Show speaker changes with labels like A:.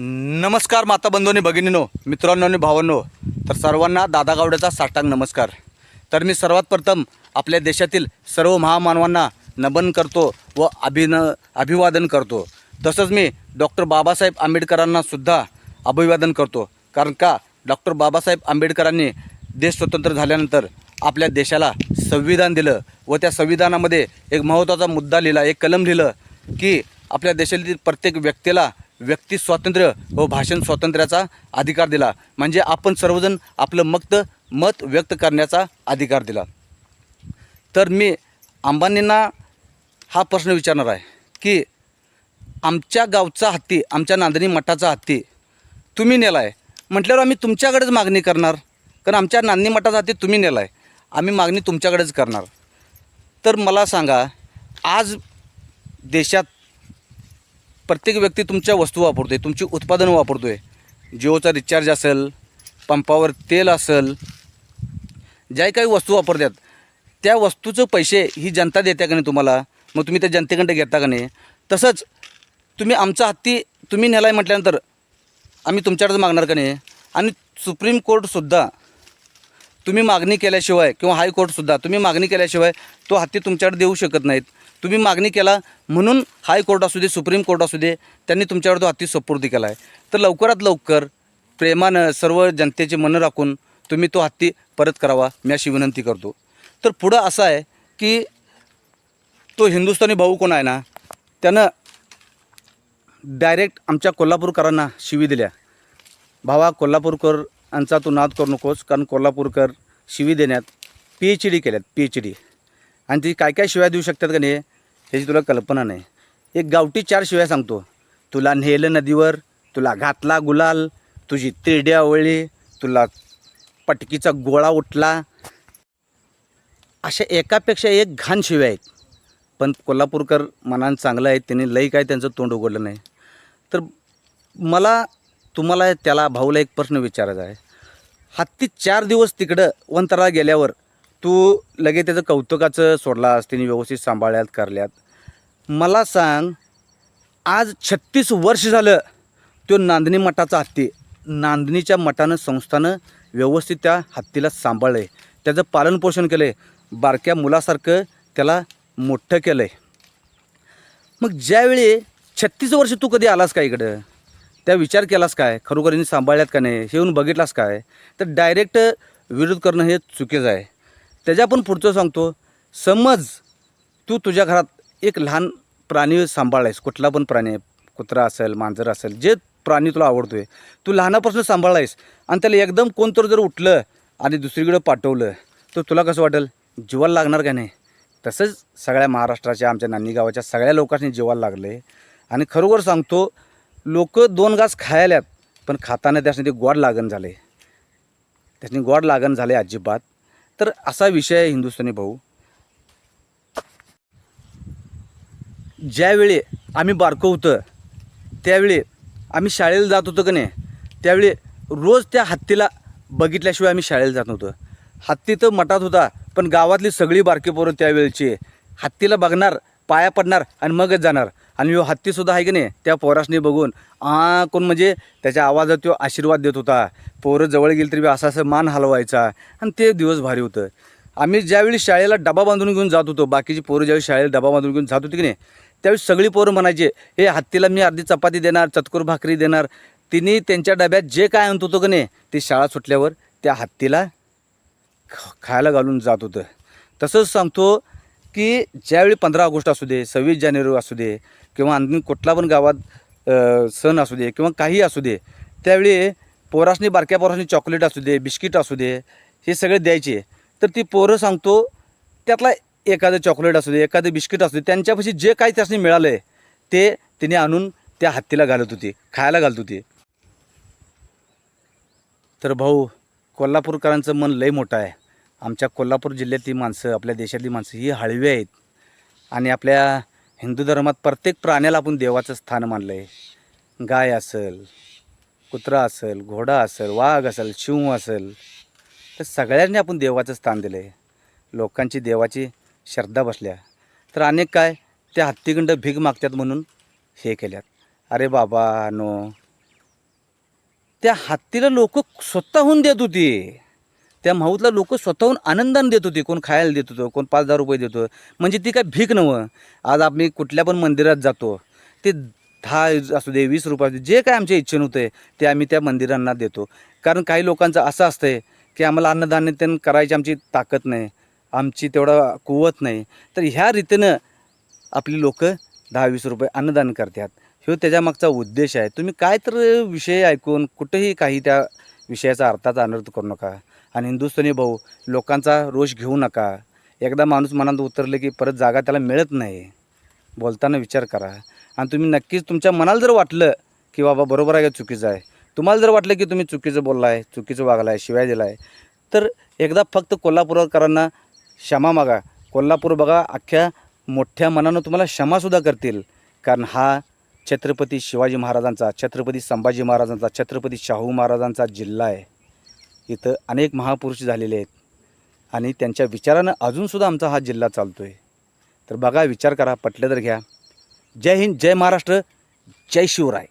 A: नमस्कार माता बंधूंनी भगिनीनो मित्रांनो आणि भावांनो. तर सर्वांना दादा गावड्याचा साष्टांग नमस्कार. तर मी सर्वात प्रथम आपल्या देशातील सर्व महामानवांना नमन करतो व अभिन अभिवादन करतो. तसंच मी डॉक्टर बाबासाहेब आंबेडकरांना सुद्धा अभिवादन करतो. कारण का डॉक्टर बाबासाहेब आंबेडकरांनी देश स्वतंत्र झाल्यानंतर आपल्या देशाला संविधान दिलं व त्या संविधानामध्ये एक महत्त्वाचा मुद्दा लिहिला एक कलम लिहिलं की आपल्या देशातील प्रत्येक व्यक्तीला व्यक्ती स्वातंत्र्य व भाषण स्वातंत्र्याचा अधिकार दिला. म्हणजे आपण सर्वजण आपलं मक्त मत व्यक्त करण्याचा अधिकार दिला. तर मी अंबानींना हा प्रश्न विचारणार आहे की आमच्या गावचा हत्ती आमच्या नांदणी मठाचा हत्ती तुम्ही नेला आहे म्हटल्यावर आम्ही तुमच्याकडेच मागणी करणार. कारण आमच्या नांदणी मठाचा हत्ती तुम्ही नेला आहे आम्ही मागणी तुमच्याकडेच करणार. तर मला सांगा आज देशात प्रत्येक व्यक्ती तुमच्या वस्तू वापरतो आहे तुमची उत्पादनं वापरतो आहे जिओचा रिचार्ज असेल पंपावर तेल असेल ज्या काही वस्तू वापरतात त्या वस्तूचं पैसे ही जनता देते का नाही तुम्हाला? मग तुम्ही त्या जनतेकडे घेता का नाही? तसंच तुम्ही आमचा हत्ती तुम्ही नेलाय म्हटल्यानंतर आम्ही तुमच्याकडे मागणार का नाही? आणि सुप्रीम कोर्टसुद्धा तुम्ही मागणी केल्याशिवाय किंवा हायकोर्टसुद्धा तुम्ही मागणी केल्याशिवाय तो हत्ती तुमच्याकडे देऊ शकत नाहीत. तुम्ही मागणी केला म्हणून हायकोर्ट असू दे सुप्रीम कोर्ट असू दे त्यांनी तुमच्यावर तो हत्ती सुपूर्दी केला आहे तर लवकरात लवकर प्रेमानं सर्व जनतेचे मन राखून तुम्ही तो हत्ती परत करावा मी अशी विनंती करतो. तर पुढं असं आहे की तो हिंदुस्थानी भाऊ कोण आहे ना त्यानं डायरेक्ट आमच्या कोल्हापूरकरांना शिवी दिल्या. भावा कोल्हापूरकर यांचा तू नाद करू नकोस कारण कोल्हापूरकर शिवी देण्यात पी एच डी केल्यात पी एच डी आणि ती काय काय शिव्या देऊ शकतात का नाही ह्याची तुला कल्पना नाही. एक गावठी चार शिव्या सांगतो. तुला नेलं नदीवर तुला घातला गुलाल तुझी तिरडी आवळली तुला पटकीचा गोळा उठला. अशा एकापेक्षा एक घाण शिव्या आहेत. पण कोल्हापूरकर मनान चांगलं आहे त्यांनी लई काय त्यांचं तोंड उघडलं नाही. तर मला तुम्हाला त्याला भाऊला एक प्रश्न विचारायचा आहे. हत्ती चार दिवस तिकडं वंतराला गेल्यावर तू लगेच त्याचं कौतुकाचं सोडलास तिने व्यवस्थित सांभाळल्यात करल्यात. मला सांग आज छत्तीस वर्ष झालं तो नांदणी मठाचा हत्ती. नांदणीच्या मठानं संस्थानं व्यवस्थित त्या हत्तीला सांभाळलं आहे त्याचं पालनपोषण केलं आहे बारक्या मुलासारखं त्याला मोठं केलं आहे मग ज्यावेळी छत्तीस वर्ष तू कधी आलास का इकडं? त्या विचार केलास काय? खरोखरीने सांभाळल्यात का नाही? हे येऊन बघितलास काय? तर डायरेक्ट विरोध करणं हे चुकीचं आहे. त्याच्या पण पुढचं सांगतो समज तू तुझ्या घरात एक लहान प्राणी सांभाळलायस कुठला पण प्राणी आहे कुत्रा असेल मांजर असेल जे प्राणी तुला आवडतो आहे तू लहानापासून सांभाळलायस आणि त्याला एकदम कोणतरी जर उठलं आणि दुसरीकडं पाठवलं तर तुला कसं वाटेल? जीवाला लागणार का नाही? तसंच सगळ्या महाराष्ट्राच्या आमच्या नानी गावाच्या सगळ्या लोकांनी जीवाला लागले आणि खरोखर सांगतो लोक दोन घास खायल्यात पण खाताना त्यासनी ते गोड लागण झाले त्यासनी गोड लागण झाले अजिबात. तर असा विषय आहे हिंदुस्थानी भाऊ. ज्यावेळी आम्ही बारकं होतं त्यावेळी आम्ही शाळेला जात होतो का नाही त्यावेळी रोज त्या हत्तीला बघितल्याशिवाय आम्ही शाळेला जात नव्हतो. हत्ती तर मठात होता पण गावातली सगळी बारकी पोरं त्यावेळची हत्तीला बघणार पाया पडणार आणि मगच जाणार. आणि ह्यो हत्तीसुद्धा आहे की नाही त्या पोरासनी बघून आ कोण म्हणजे त्याच्या आवाजात तो आशीर्वाद देत होता. पोरं जवळ गेली तरी बी असं असं मान हलवायचा. आणि ते दिवस भारी होतं. आम्ही ज्यावेळी शाळेला डबा बांधून घेऊन जात होतो बाकीची पोरं ज्यावेळी शाळेला डबा बांधून घेऊन जात होती की नाही त्यावेळी सगळी पोरं म्हणायचे हे हत्तीला मी अर्धी चपाती देणार चतकोर भाकरी देणार. तिने त्यांच्या डब्यात जे काय आणत होतं की नाही ते शाळा सुटल्यावर त्या हत्तीला ख- खायला घालून जात होतं. तसंच सांगतो की ज्यावेळी पंधरा ऑगस्ट असू दे सव्वीस जानेवारी असू दे किंवा आणखी कुठला पण गावात सण असू दे किंवा काही असू दे त्यावेळी पोरासनी बारक्या पोरासनी चॉकलेट असू दे बिस्किट असू दे हे सगळे द्यायचे. तर ती पोरं सांगतो त्यातला एखादं चॉकलेट असू दे एखादं बिस्किट असू दे त्यांच्यापाशी जे काही त्यासनी मिळालं आहे ते तिने आणून त्या हत्तीला घालत होती खायला घालत होती. तर भाऊ कोल्हापूरकरांचं मन लय मोठं आहे. आमच्या कोल्हापूर जिल्ह्यातली माणसं आपल्या देशातली माणसं ही हळवी आहेत. आणि आपल्या हिंदू धर्मात प्रत्येक प्राण्याला आपण देवाचं स्थान मानलं आहे गाय असेल कुत्रा असेल घोडा असेल वाघ असेल शिव असेल तर सगळ्यांनी आपण देवाचं स्थान दिलं आहे लोकांची देवाची श्रद्धा बसल्या. तर अनेक काय त्या हत्तीखंड भीक मागतात म्हणून हे केल्यात. अरे बाबा नो. त्या हत्तीला लोक स्वतःहून देत होती. त्या माऊतला लोक स्वतःहून आनंदाने देत होते. कोण खायला देत होतं कोण पाच दहा रुपये देतो म्हणजे ती काय भीक नवं आज आम्ही कुठल्या पण मंदिरात जातो ते दहा असू दे वीस रुपये असू दे जे काय आमच्या इच्छेनं होते ते आम्ही त्या मंदिरांना देतो. कारण काही लोकांचं असं असतंय की आम्हाला अन्नधान्य त्यांनी करायची आमची ताकद नाही आमची तेवढा कुवत नाही. तर ह्या रीतीनं आपली लोक दहा वीस रुपये अन्नदान करतात. ह्यो त्याच्यामागचा उद्देश आहे. तुम्ही काय तर विषय ऐकून कुठेही काही त्या विषयाचा अर्थाचा अनर्थ करू नका. आणि हिंदुस्थानी भाऊ लोकांचा रोष घेऊ नका. एकदा माणूस मनात उतरले की परत जागा त्याला मिळत नाही. बोलताना विचार करा. आणि तुम्ही नक्कीच तुमच्या मनाला जर वाटलं की बाबा बरोबर आहे का चुकीचं आहे तुम्हाला जर वाटलं की तुम्ही चुकीचं बोलला आहे चुकीचं वागला आहे शिवाय दिला आहे तर एकदा फक्त कोल्हापूरकरांना क्षमा मागा. कोल्हापूर बघा अख्ख्या मोठ्या मनानं तुम्हाला क्षमासुद्धा करतील. कारण हा छत्रपती शिवाजी महाराजांचा छत्रपती संभाजी महाराजांचा छत्रपती शाहू महाराजांचा जिल्हा आहे. इथं अनेक महापुरुष झालेले आहेत. आणि त्यांच्या विचारानं अजूनसुद्धा आमचा हा जिल्हा चालतो आहे तर बघा विचार करा पटलं तर घ्या. जय हिंद जय महाराष्ट्र जय शिवराय.